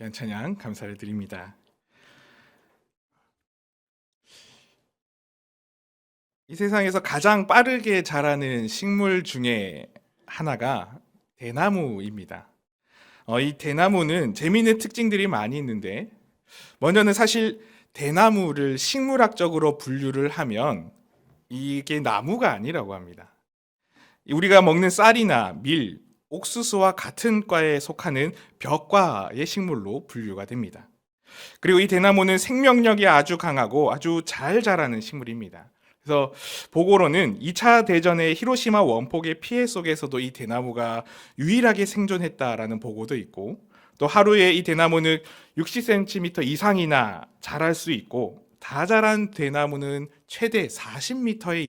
귀한 찬양 감사를 드립니다. 이 세상에서 가장 빠르게 자라는 식물 중에 하나가 대나무입니다. 어, 이 대나무는 재미있는 특징들이 많이 있는데 먼저는 사실 대나무를 식물학적으로 분류를 하면 이게 나무가 아니라고 합니다. 우리가 먹는 쌀이나 밀, 옥수수와 같은 과에 속하는 벽과의 식물로 분류가 됩니다. 그리고 이 대나무는 생명력이 아주 강하고 아주 잘 자라는 식물입니다. 그래서 보고로는 2차 대전의 히로시마 원폭의 피해 속에서도 이 대나무가 유일하게 생존했다라는 보고도 있고 또 하루에 이 대나무는 60cm 이상이나 자랄 수 있고 다 자란 대나무는 최대 40m의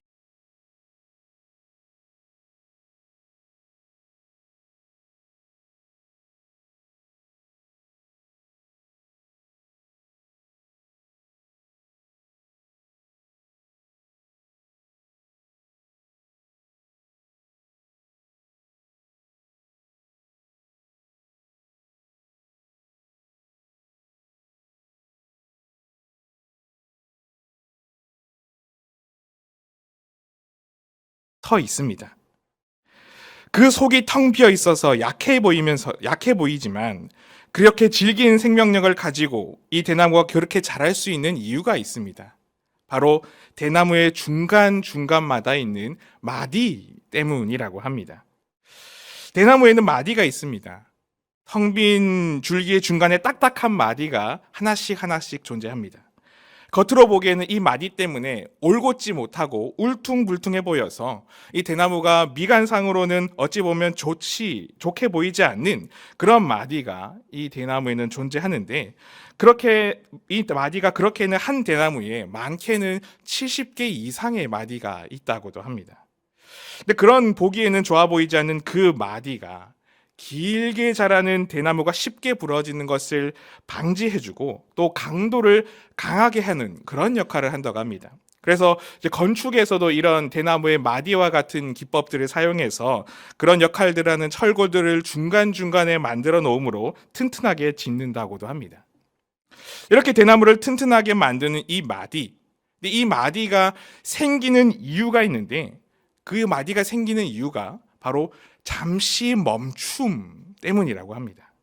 터 있습니다. 그 속이 텅 비어 있어서 약해 보이면서 약해 보이지만 그렇게 질긴 생명력을 가지고 이 대나무가 그렇게 자랄 수 있는 이유가 있습니다. 바로 대나무의 중간 중간마다 있는 마디 때문이라고 합니다. 대나무에는 마디가 있습니다. 텅 빈 줄기의 중간에 딱딱한 마디가 하나씩 하나씩 존재합니다. 겉으로 보기에는 이 마디 때문에 올곧지 못하고 울퉁불퉁해 보여서 이 대나무가 미간상으로는 어찌 보면 좋지 좋게 보이지 않는 그런 마디가 이 대나무에는 존재하는데 그렇게 이 마디가 그렇게는 한 대나무에 많게는 70개 이상의 마디가 있다고도 합니다. 근데 그런 보기에는 좋아 보이지 않는 그 마디가 길게 자라는 대나무가 쉽게 부러지는 것을 방지해주고 또 강도를 강하게 하는 그런 역할을 한다고 합니다. 그래서 건축에서도 이런 대나무의 마디와 같은 기법들을 사용해서 그런 역할들을 하는 철골들을 중간중간에 만들어 놓음으로 튼튼하게 짓는다고도 합니다. 이렇게 대나무를 튼튼하게 만드는 이 마디. 이 마디가 생기는 이유가 있는데 그 마디가 생기는 이유가 바로 잠시 멈춤 때문이라고 합니다.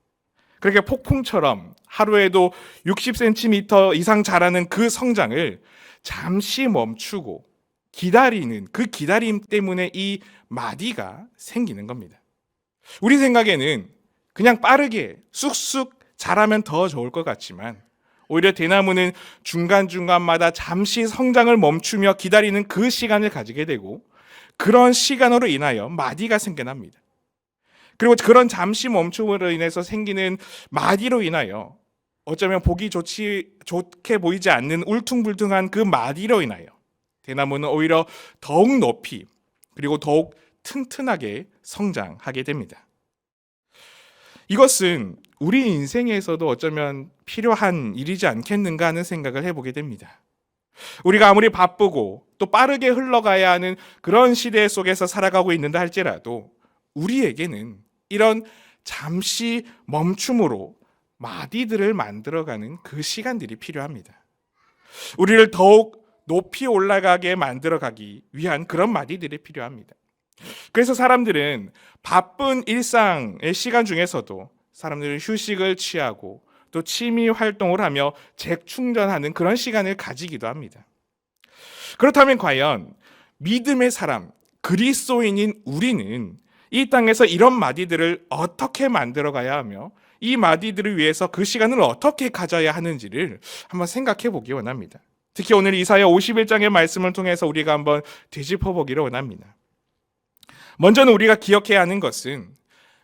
그렇게 폭풍처럼 하루에도 60cm 이상 자라는 그 성장을 잠시 멈추고 기다리는 그 기다림 때문에 이 마디가 생기는 겁니다. 우리 생각에는 그냥 빠르게 쑥쑥 자라면 더 좋을 것 같지만 오히려 대나무는 중간중간마다 잠시 성장을 멈추며 기다리는 그 시간을 가지게 되고 그런 시간으로 인하여 마디가 생겨납니다. 그리고 그런 잠시 멈춤으로 인해서 생기는 마디로 인하여 어쩌면 보기 좋지 좋게 보이지 않는 울퉁불퉁한 그 마디로 인하여 대나무는 오히려 더욱 높이 그리고 더욱 튼튼하게 성장하게 됩니다. 이것은 우리 인생에서도 어쩌면 필요한 일이지 않겠는가 하는 생각을 해보게 됩니다. 우리가 아무리 바쁘고 또 빠르게 흘러가야 하는 그런 시대 속에서 살아가고 있는다 할지라도 우리에게는 이런 잠시 멈춤으로 마디들을 만들어가는 그 시간들이 필요합니다. 우리를 더욱 높이 올라가게 만들어가기 위한 그런 마디들이 필요합니다. 그래서 사람들은 바쁜 일상의 시간 중에서도 사람들은 휴식을 취하고 또 취미 활동을 하며 재충전하는 그런 시간을 가지기도 합니다. 그렇다면 과연 믿음의 사람, 그리스도인인 우리는 이 땅에서 이런 마디들을 어떻게 만들어 가야 하며 이 마디들을 위해서 그 시간을 어떻게 가져야 하는지를 한번 생각해 보기 원합니다. 특히 오늘 이사야 51장의 말씀을 통해서 우리가 한번 되짚어 보기를 원합니다. 먼저는 우리가 기억해야 하는 것은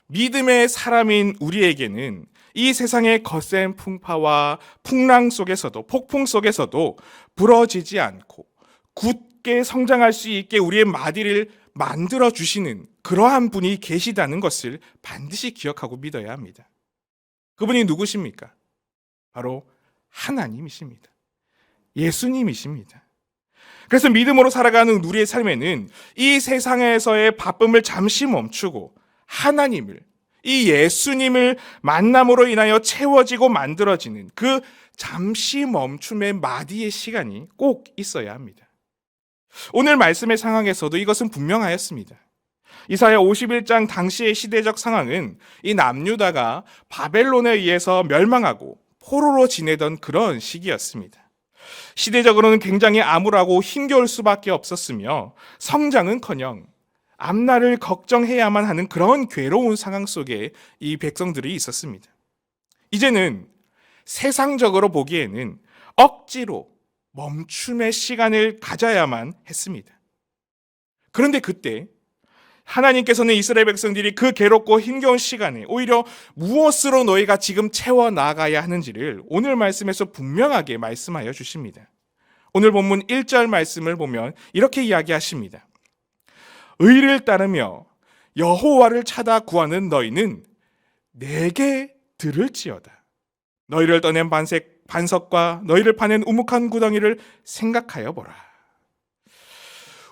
믿음의 사람인 우리에게는 이 세상의 거센 풍파와 풍랑 속에서도 폭풍 속에서도 부러지지 않고 굳게 성장할 수 있게 우리의 마디를 만들어 주시는 그러한 분이 계시다는 것을 반드시 기억하고 믿어야 합니다. 그분이 누구십니까? 바로 하나님이십니다. 예수님이십니다. 그래서 믿음으로 살아가는 우리의 삶에는 이 세상에서의 바쁨을 잠시 멈추고 하나님을 이 예수님을 만남으로 인하여 채워지고 만들어지는 그 잠시 멈춤의 마디의 시간이 꼭 있어야 합니다. 오늘 말씀의 상황에서도 이것은 분명하였습니다. 이사야 51장 당시의 시대적 상황은 이 남유다가 바벨론에 의해서 멸망하고 포로로 지내던 그런 시기였습니다. 시대적으로는 굉장히 암울하고 힘겨울 수밖에 없었으며 성장은커녕 앞날을 걱정해야만 하는 그런 괴로운 상황 속에 이 백성들이 있었습니다. 이제는 세상적으로 보기에는 억지로 멈춤의 시간을 가져야만 했습니다. 그런데 그때 하나님께서는 이스라엘 백성들이 그 괴롭고 힘겨운 시간에 오히려 무엇으로 너희가 지금 채워 나가야 하는지를 오늘 말씀에서 분명하게 말씀하여 주십니다. 오늘 본문 1절 말씀을 보면 이렇게 이야기하십니다. 의를 따르며 여호와를 찾아 구하는 너희는 내게 들을지어다. 너희를 떠낸 반색 반석과 너희를 파낸 우묵한 구덩이를 생각하여 보라.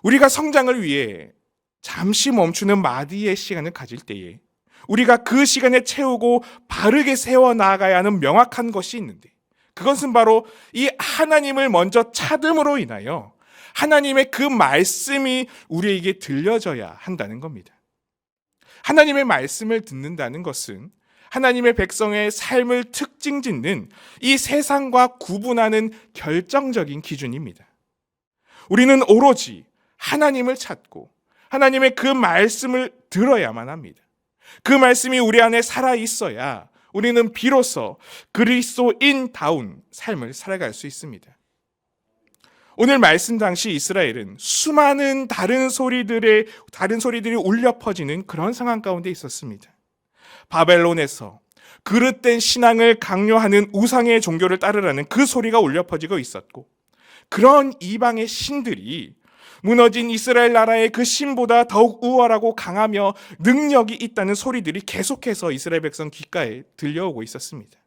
우리가 성장을 위해 잠시 멈추는 마디의 시간을 가질 때에 우리가 그 시간에 채우고 바르게 세워 나가야 하는 명확한 것이 있는데 그것은 바로 이 하나님을 먼저 찾음으로 인하여 하나님의 그 말씀이 우리에게 들려져야 한다는 겁니다. 하나님의 말씀을 듣는다는 것은 하나님의 백성의 삶을 특징 짓는 이 세상과 구분하는 결정적인 기준입니다. 우리는 오로지 하나님을 찾고 하나님의 그 말씀을 들어야만 합니다. 그 말씀이 우리 안에 살아 있어야 우리는 비로소 그리스도인다운 삶을 살아갈 수 있습니다. 오늘 말씀 당시 이스라엘은 수많은 다른 소리들의 다른 소리들이 울려 퍼지는 그런 상황 가운데 있었습니다. 바벨론에서 그릇된 신앙을 강요하는 우상의 종교를 따르라는 그 소리가 울려 퍼지고 있었고 그런 이방의 신들이 무너진 이스라엘 나라의 그 신보다 더욱 우월하고 강하며 능력이 있다는 소리들이 계속해서 이스라엘 백성 귓가에 들려오고 있었습니다.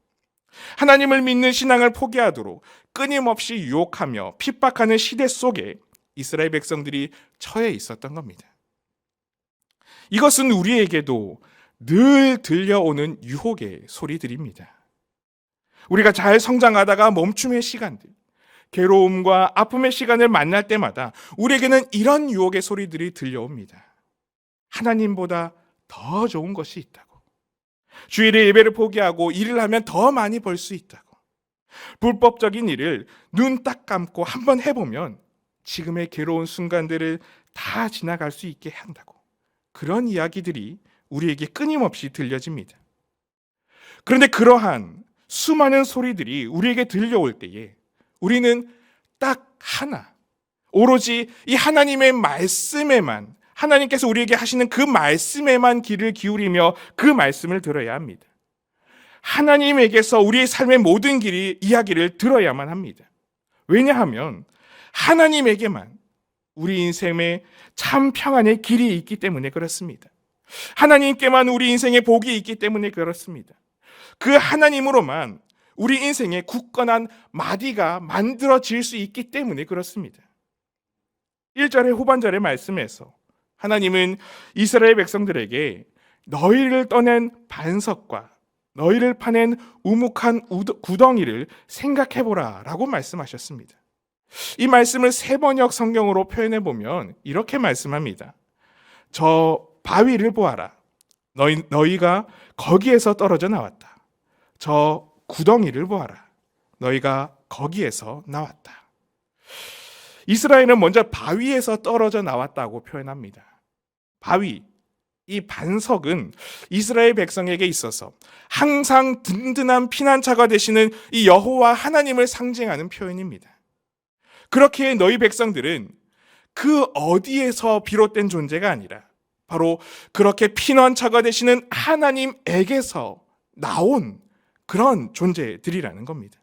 하나님을 믿는 신앙을 포기하도록 끊임없이 유혹하며 핍박하는 시대 속에 이스라엘 백성들이 처해 있었던 겁니다. 이것은 우리에게도 늘 들려오는 유혹의 소리들입니다. 우리가 잘 성장하다가 멈춤의 시간들, 괴로움과 아픔의 시간을 만날 때마다 우리에게는 이런 유혹의 소리들이 들려옵니다. 하나님보다 더 좋은 것이 있다고. 주일에 예배를 포기하고 일을 하면 더 많이 벌 수 있다고. 불법적인 일을 눈 딱 감고 한번 해보면 지금의 괴로운 순간들을 다 지나갈 수 있게 한다고. 그런 이야기들이 우리에게 끊임없이 들려집니다. 그런데 그러한 수많은 소리들이 우리에게 들려올 때에 우리는 딱 하나, 오로지 이 하나님의 말씀에만, 하나님께서 우리에게 하시는 그 말씀에만 귀를 기울이며 그 말씀을 들어야 합니다. 하나님에게서 우리의 삶의 모든 길이 이야기를 들어야만 합니다. 왜냐하면 하나님에게만 우리 인생의 참 평안의 길이 있기 때문에 그렇습니다. 하나님께만 우리 인생의 복이 있기 때문에 그렇습니다. 그 하나님으로만 우리 인생에 굳건한 마디가 만들어질 수 있기 때문에 그렇습니다. 1절의 후반절의 말씀에서 하나님은 이스라엘 백성들에게 너희를 떠낸 반석과 너희를 파낸 우묵한 구덩이를 생각해보라 라고 말씀하셨습니다. 이 말씀을 세 번역 성경으로 표현해 보면 이렇게 말씀합니다. 저 바위를 보아라. 너희, 너희가 거기에서 떨어져 나왔다. 저 구덩이를 보아라. 너희가 거기에서 나왔다. 이스라엘은 먼저 바위에서 떨어져 나왔다고 표현합니다. 바위, 이 반석은 이스라엘 백성에게 있어서 항상 든든한 피난처가 되시는 이 여호와 하나님을 상징하는 표현입니다. 그렇게 너희 백성들은 그 어디에서 비롯된 존재가 아니라 바로 그렇게 피난처가 되시는 하나님에게서 나온 그런 존재들이라는 겁니다.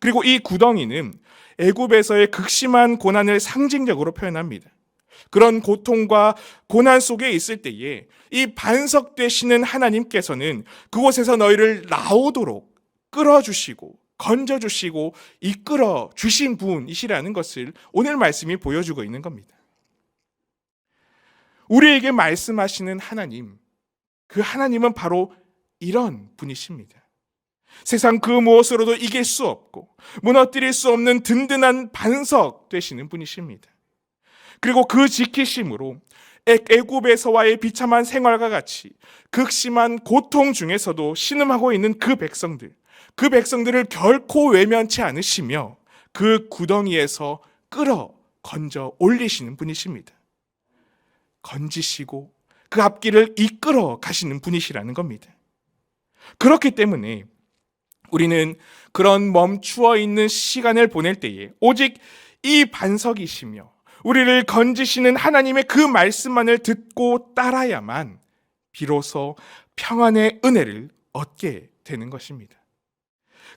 그리고 이 구덩이는 애굽에서의 극심한 고난을 상징적으로 표현합니다. 그런 고통과 고난 속에 있을 때에 이 반석 되시는 하나님께서는 그곳에서 너희를 나오도록 끌어주시고 건져주시고 이끌어 주신 분이시라는 것을 오늘 말씀이 보여주고 있는 겁니다. 우리에게 말씀하시는 하나님, 그 하나님은 바로 이런 분이십니다. 세상 그 무엇으로도 이길 수 없고 무너뜨릴 수 없는 든든한 반석 되시는 분이십니다. 그리고 그 지키심으로 애- 애굽에서와의 비참한 생활과 같이 극심한 고통 중에서도 신음하고 있는 그 백성들, 그 백성들을 결코 외면치 않으시며 그 구덩이에서 끌어 건져 올리시는 분이십니다. 건지시고 그 앞길을 이끌어 가시는 분이시라는 겁니다. 그렇기 때문에 우리는 그런 멈추어 있는 시간을 보낼 때에 오직 이 반석이시며 우리를 건지시는 하나님의 그 말씀만을 듣고 따라야만 비로소 평안의 은혜를 얻게 되는 것입니다.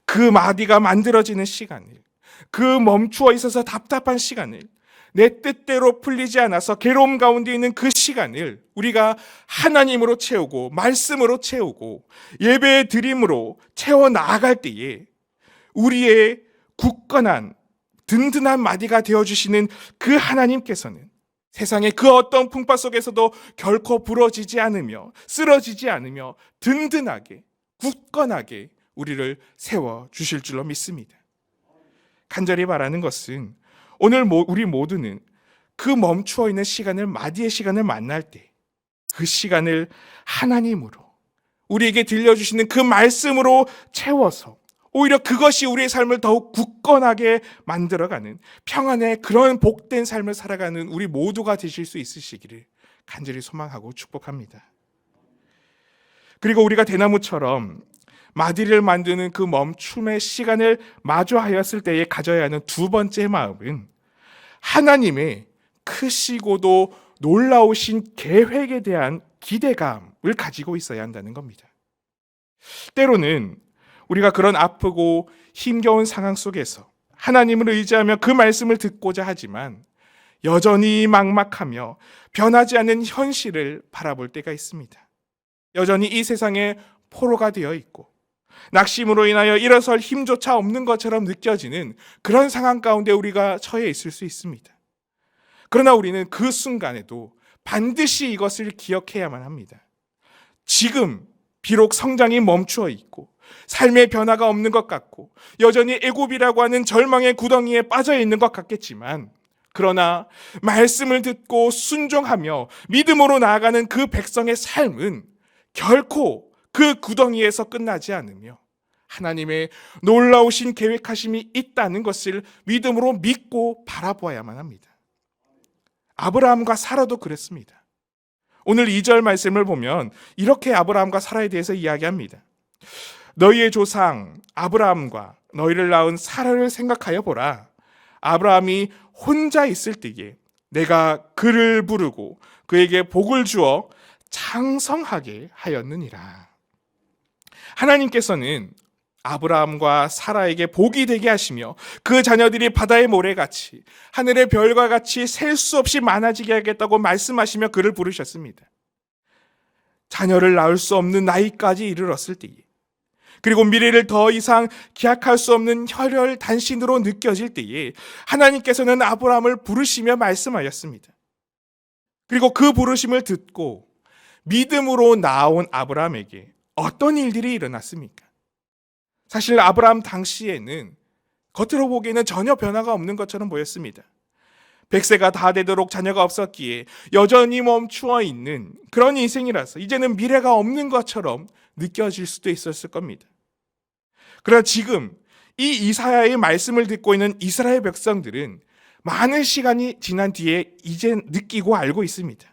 그 마디가 만들어지는 시간을, 그 멈추어 있어서 답답한 시간을, 내 뜻대로 풀리지 않아서 괴로움 가운데 있는 그 시간을 우리가 하나님으로 채우고 말씀으로 채우고 예배의 드림으로 채워 나아갈 때에 우리의 굳건한 든든한 마디가 되어 주시는 그 하나님께서는 세상의 그 어떤 풍파 속에서도 결코 부러지지 않으며 쓰러지지 않으며 든든하게 굳건하게 우리를 세워 주실 줄로 믿습니다. 간절히 바라는 것은 오늘 모- 우리 모두는 그 멈추어 있는 시간을 마디의 시간을 만날 때 그 시간을 하나님으로 우리에게 들려주시는 그 말씀으로 채워서 오히려 그것이 우리의 삶을 더욱 굳건하게 만들어가는 평안의 그런 복된 삶을 살아가는 우리 모두가 되실 수 있으시기를 간절히 소망하고 축복합니다. 그리고 우리가 대나무처럼 마디를 만드는 그 멈춤의 시간을 마주하였을 때에 가져야 하는 두 번째 마음은 하나님의 크시고도 놀라우신 계획에 대한 기대감을 가지고 있어야 한다는 겁니다. 때로는 우리가 그런 아프고 힘겨운 상황 속에서 하나님을 의지하며 그 말씀을 듣고자 하지만 여전히 막막하며 변하지 않는 현실을 바라볼 때가 있습니다. 여전히 이 세상에 포로가 되어 있고 낙심으로 인하여 일어설 힘조차 없는 것처럼 느껴지는 그런 상황 가운데 우리가 처해 있을 수 있습니다. 그러나 우리는 그 순간에도 반드시 이것을 기억해야만 합니다. 지금 비록 성장이 멈추어 있고 삶의 변화가 없는 것 같고 여전히 애굽이라고 하는 절망의 구덩이에 빠져 있는 것 같겠지만 그러나 말씀을 듣고 순종하며 믿음으로 나아가는 그 백성의 삶은 결코 그 구덩이에서 끝나지 않으며 하나님의 놀라우신 계획하심이 있다는 것을 믿음으로 믿고 바라보아야만 합니다. 아브라함과 사라도 그랬습니다. 오늘 2절 말씀을 보면 이렇게 아브라함과 사라에 대해서 이야기합니다. 너희의 조상 아브라함과 너희를 낳은 사라를 생각하여 보라. 아브라함이 혼자 있을 때에 내가 그를 부르고 그에게 복을 주어 장성하게 하였느니라. 하나님께서는 아브라함과 사라에게 복이 되게 하시며 그 자녀들이 바다의 모래같이 하늘의 별과 같이 셀 수 없이 많아지게 하겠다고 말씀하시며 그를 부르셨습니다. 자녀를 낳을 수 없는 나이까지 이르렀을 때에 그리고 미래를 더 이상 기약할 수 없는 혈혈 단신으로 느껴질 때에 하나님께서는 아브라함을 부르시며 말씀하였습니다. 그리고 그 부르심을 듣고 믿음으로 나온 아브라함에게 어떤 일들이 일어났습니까? 사실 아브라함 당시에는 겉으로 보기에는 전혀 변화가 없는 것처럼 보였습니다. 백세가 다 되도록 자녀가 없었기에 여전히 멈추어 있는 그런 인생이라서 이제는 미래가 없는 것처럼 느껴질 수도 있었을 겁니다. 그러나 지금 이 이사야의 말씀을 듣고 있는 이스라엘 백성들은 많은 시간이 지난 뒤에 이제 느끼고 알고 있습니다.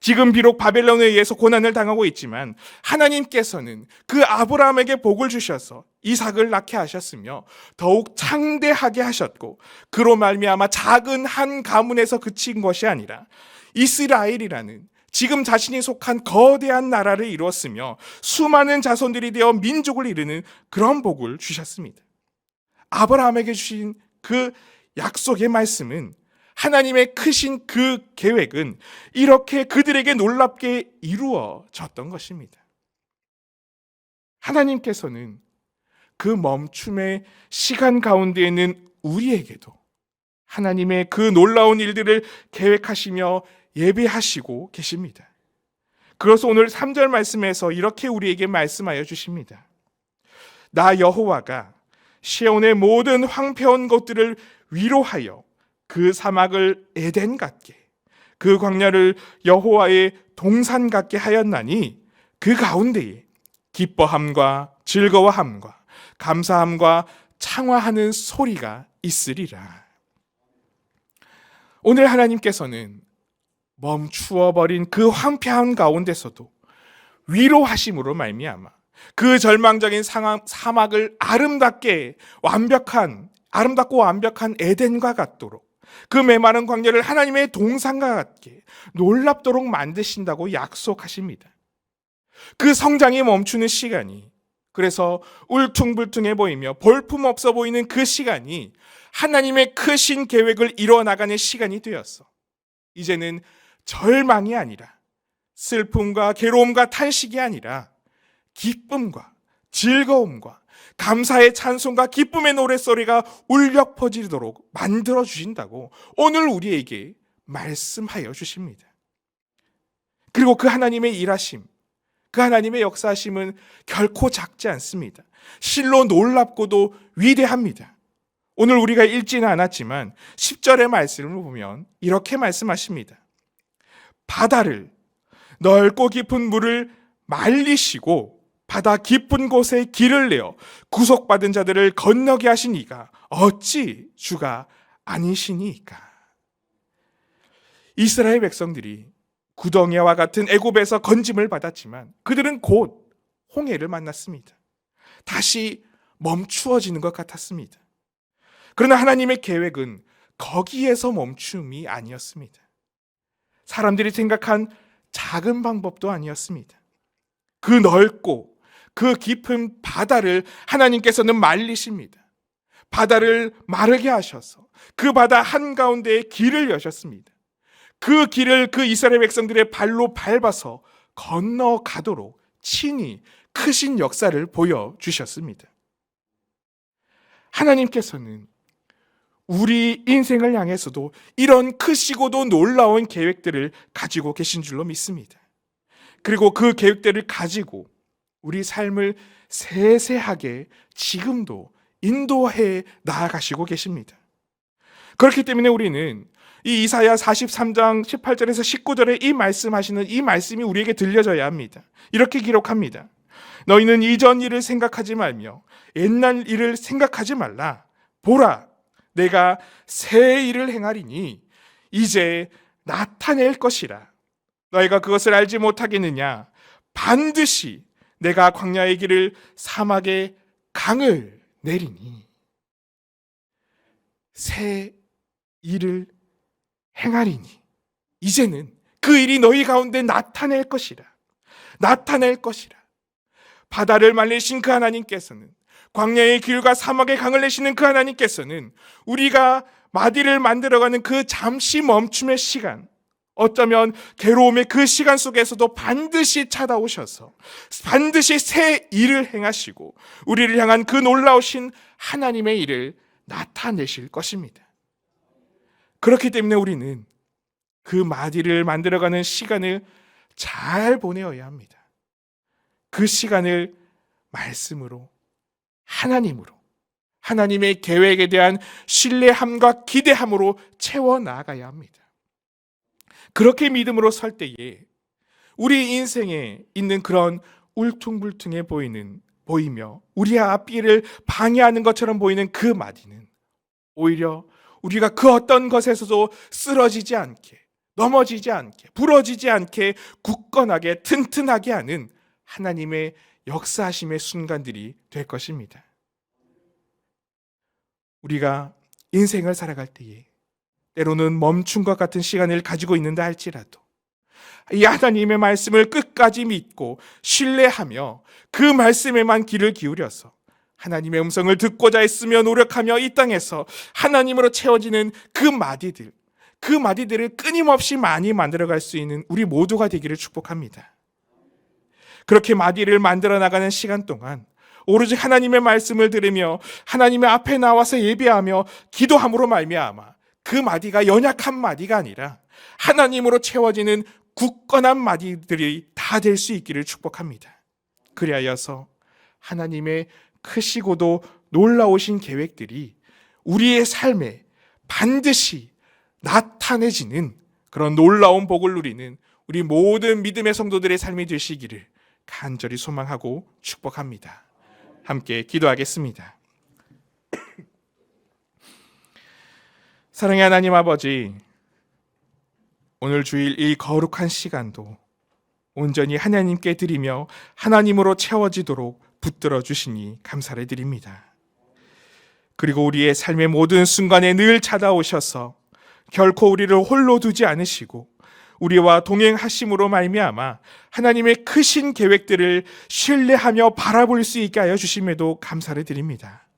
지금 비록 바벨론에 의해서 고난을 당하고 있지만 하나님께서는 그 아브라함에게 복을 주셔서 이삭을 낳게 하셨으며 더욱 창대하게 하셨고 그로 말미암아 작은 한 가문에서 그친 것이 아니라 이스라엘이라는 지금 자신이 속한 거대한 나라를 이루었으며 수많은 자손들이 되어 민족을 이루는 그런 복을 주셨습니다. 아브라함에게 주신 그 약속의 말씀은 하나님의 크신 그 계획은 이렇게 그들에게 놀랍게 이루어졌던 것입니다. 하나님께서는 그 멈춤의 시간 가운데 있는 우리에게도 하나님의 그 놀라운 일들을 계획하시며 예배하시고 계십니다. 그것을 오늘 3절 말씀에서 이렇게 우리에게 말씀하여 주십니다. 나 여호와가 시온의 모든 황폐한 것들을 위로하여 그 사막을 에덴 같게 그 광야를 여호와의 동산 같게 하였나니 그 가운데에 기뻐함과 즐거워함과 감사함과 창화하는 소리가 있으리라. 오늘 하나님께서는 멈추어 버린 그 황폐한 가운데서도 위로하심으로 말미암아 그 절망적인 상황, 사막을 아름답게 완벽한 아름답고 완벽한 에덴과 같도록 그 메마른 광야를 하나님의 동산과 같게 놀랍도록 만드신다고 약속하십니다. 그 성장이 멈추는 시간이 그래서 울퉁불퉁해 보이며 볼품 없어 보이는 그 시간이 하나님의 크신 계획을 이뤄나가는 시간이 되었어. 이제는 절망이 아니라 슬픔과 괴로움과 탄식이 아니라 기쁨과 즐거움과 감사의 찬송과 기쁨의 노랫소리가 울려 퍼지도록 만들어 주신다고 오늘 우리에게 말씀하여 주십니다. 그리고 그 하나님의 일하심, 그 하나님의 역사하심은 결코 작지 않습니다. 실로 놀랍고도 위대합니다. 오늘 우리가 읽지는 않았지만 10절의 말씀을 보면 이렇게 말씀하십니다. 바다를 넓고 깊은 물을 말리시고 바다 깊은 곳에 길을 내어 구속받은 자들을 건너게 하신 이가 어찌 주가 아니시니까. 이스라엘 백성들이 구덩이와 같은 애굽에서 건짐을 받았지만 그들은 곧 홍해를 만났습니다. 다시 멈추어지는 것 같았습니다. 그러나 하나님의 계획은 거기에서 멈춤이 아니었습니다. 사람들이 생각한 작은 방법도 아니었습니다. 그 넓고 그 깊은 바다를 하나님께서는 말리십니다. 바다를 마르게 하셔서 그 바다 한가운데에 길을 여셨습니다. 그 길을 그 이스라엘 백성들의 발로 밟아서 건너가도록 친히 크신 역사를 보여주셨습니다. 하나님께서는 우리 인생을 향해서도 이런 크시고도 놀라운 계획들을 가지고 계신 줄로 믿습니다. 그리고 그 계획들을 가지고 우리 삶을 세세하게 지금도 인도해 나아가시고 계십니다. 그렇기 때문에 우리는 이 이사야 43장 18절에서 19절에 이 말씀하시는 이 말씀이 우리에게 들려져야 합니다. 이렇게 기록합니다. 너희는 이전 일을 생각하지 말며 옛날 일을 생각하지 말라. 보라, 내가 새 일을 행하리니 이제 나타낼 것이라. 너희가 그것을 알지 못하겠느냐? 반드시 내가 광야의 길을 사막에 강을 내리니 새 일을 행하리니 이제는 그 일이 너희 가운데 나타낼 것이라. 나타낼 것이라. 바다를 말리신 그 하나님께서는 광야의 길과 사막의 강을 내시는 그 하나님께서는 우리가 마디를 만들어가는 그 잠시 멈춤의 시간, 어쩌면 괴로움의 그 시간 속에서도 반드시 찾아오셔서 반드시 새 일을 행하시고 우리를 향한 그 놀라우신 하나님의 일을 나타내실 것입니다. 그렇기 때문에 우리는 그 마디를 만들어가는 시간을 잘 보내어야 합니다. 그 시간을 말씀으로 하나님으로 하나님의 계획에 대한 신뢰함과 기대함으로 채워 나가야 합니다. 그렇게 믿음으로 설 때에 우리 인생에 있는 그런 울퉁불퉁해 보이는 보이며 우리 앞길을 방해하는 것처럼 보이는 그 마디는 오히려 우리가 그 어떤 것에서도 쓰러지지 않게 넘어지지 않게 부러지지 않게 굳건하게 튼튼하게 하는 하나님의 역사하심의 순간들이 될 것입니다. 우리가 인생을 살아갈 때에 때로는 것 같은 시간을 가지고 있는다 할지라도 이 하나님의 말씀을 끝까지 믿고 신뢰하며 그 말씀에만 귀를 기울여서 하나님의 음성을 듣고자 했으며 노력하며 이 땅에서 하나님으로 채워지는 그 마디들, 그 마디들을 끊임없이 많이 만들어갈 수 있는 우리 모두가 되기를 축복합니다. 그렇게 마디를 만들어 나가는 시간 동안 오로지 하나님의 말씀을 들으며 하나님의 앞에 나와서 예배하며 기도함으로 말미암아 그 마디가 연약한 마디가 아니라 하나님으로 채워지는 굳건한 마디들이 다다될 수 있기를 축복합니다. 그리하여서 하나님의 크시고도 놀라우신 계획들이 우리의 삶에 반드시 나타내지는 그런 놀라운 복을 누리는 우리 모든 믿음의 성도들의 삶이 되시기를 간절히 소망하고 축복합니다. 함께 기도하겠습니다. 사랑의 하나님 아버지, 오늘 주일 이 거룩한 시간도 온전히 하나님께 드리며 하나님으로 채워지도록 붙들어 주시니 감사를 드립니다. 그리고 우리의 삶의 모든 순간에 늘 찾아오셔서 결코 우리를 홀로 두지 않으시고 우리와 동행하심으로 말미암아 하나님의 크신 계획들을 신뢰하며 바라볼 수 있게 하여 주심에도 감사를 드립니다.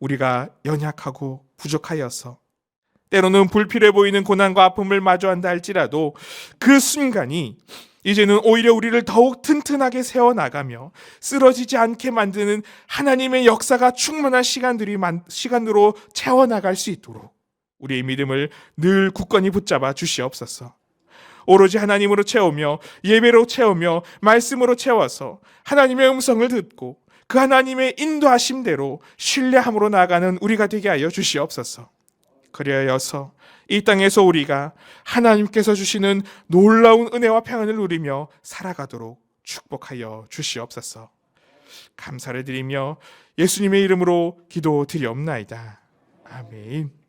우리가 연약하고 부족하여서 때로는 불필요해 보이는 고난과 아픔을 마주한다 할지라도 그 순간이 이제는 오히려 우리를 더욱 튼튼하게 세워나가며 쓰러지지 않게 만드는 하나님의 역사가 충만한 시간들이 만- 시간으로 채워나갈 수 있도록 우리의 믿음을 늘 굳건히 붙잡아 주시옵소서. 오로지 하나님으로 채우며 예배로 채우며 말씀으로 채워서 하나님의 음성을 듣고 그 하나님의 인도하심대로 신뢰함으로 나아가는 우리가 되게 하여 주시옵소서. 그리하여서 이 땅에서 우리가 하나님께서 주시는 놀라운 은혜와 평안을 누리며 살아가도록 축복하여 주시옵소서. 감사를 드리며 예수님의 이름으로 기도 드리옵나이다. 아멘.